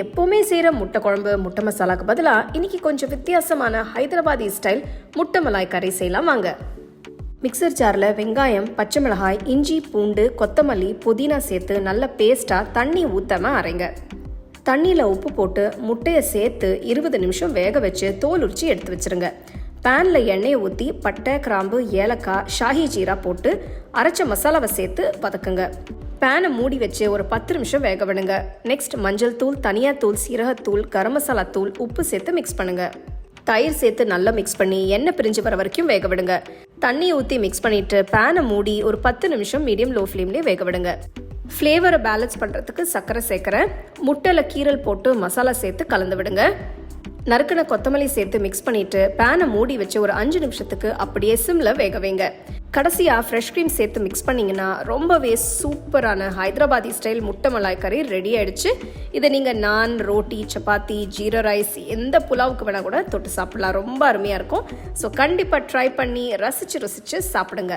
எப்போவுமே செய்கிற முட்டை குழம்பு முட்டை மசாலாக்கு பதிலாக இன்னைக்கு கொஞ்சம் வித்தியாசமான ஹைதராபாதி ஸ்டைல் முட்டை மலாய் கறி செய்யலாம் வாங்க. மிக்சர் ஜாரில் வெங்காயம் பச்சை மிளகாய் இஞ்சி பூண்டு கொத்தமல்லி புதினா சேர்த்து நல்ல பேஸ்ட்டாக தண்ணி ஊற்றமாக அரைங்க. தண்ணியில் உப்பு போட்டு முட்டையை சேர்த்து இருபது நிமிஷம் வேக வச்சு தோல் உரிச்சு எடுத்து வச்சிருங்க. பேனில் எண்ணெயை ஊற்றி பட்டை கிராம்பு ஏலக்காய் ஷாஹி ஜீரா போட்டு அரைச்ச மசாலாவை சேர்த்து வதக்குங்க. பேனை மூடி வச்சு ஒரு பத்து நிமிஷம் வேக விடுங்க. நெக்ஸ்ட் மஞ்சள் தூள் தனியா தூள் சீரகத்தூள் கரம் மசாலா தூள் உப்பு சேர்த்து மிக்ஸ் பண்ணுங்க. தயிர் சேர்த்து நல்லா மிக்ஸ் பண்ணி எண்ணெய் பிரிஞ்சு வர வரைக்கும் வேக விடுங்க. தண்ணி ஊற்றி மிக்ஸ் பண்ணிட்டு பேனை மூடி ஒரு பத்து நிமிஷம் மீடியம் லோ ஃப்ளேம்லேயே வேக விடுங்க. ஃப்ளேவரை பேலன்ஸ் பண்ணுறதுக்கு சர்க்கரை சேர்க்குறேன். முட்டையில் கீரல் போட்டு மசாலா சேர்த்து கலந்து விடுங்க. நறுக்கின கொத்தமல்லி சேர்த்து மிக்ஸ் பண்ணிட்டு பேனை மூடி வச்சு ஒரு அஞ்சு நிமிஷத்துக்கு அப்படியே சிம்ல வேக வைங்க. கடைசியாக ஃப்ரெஷ் க்ரீம் சேர்த்து மிக்ஸ் பண்ணிங்கன்னா ரொம்பவே சூப்பரான ஹைதராபாதி ஸ்டைல் முட்டை மலாய் கறி ரெடி ஆயிடுச்சு. இதை நீங்கள் நான் ரோட்டி சப்பாத்தி ஜீரோ ரைஸ் எந்த புலாவுக்கு வேணால் கூட தொட்டு சாப்பிடலாம். ரொம்ப அருமையாக இருக்கும். ஸோ கண்டிப்பாக ட்ரை பண்ணி ரசித்து ரசித்து சாப்பிடுங்க.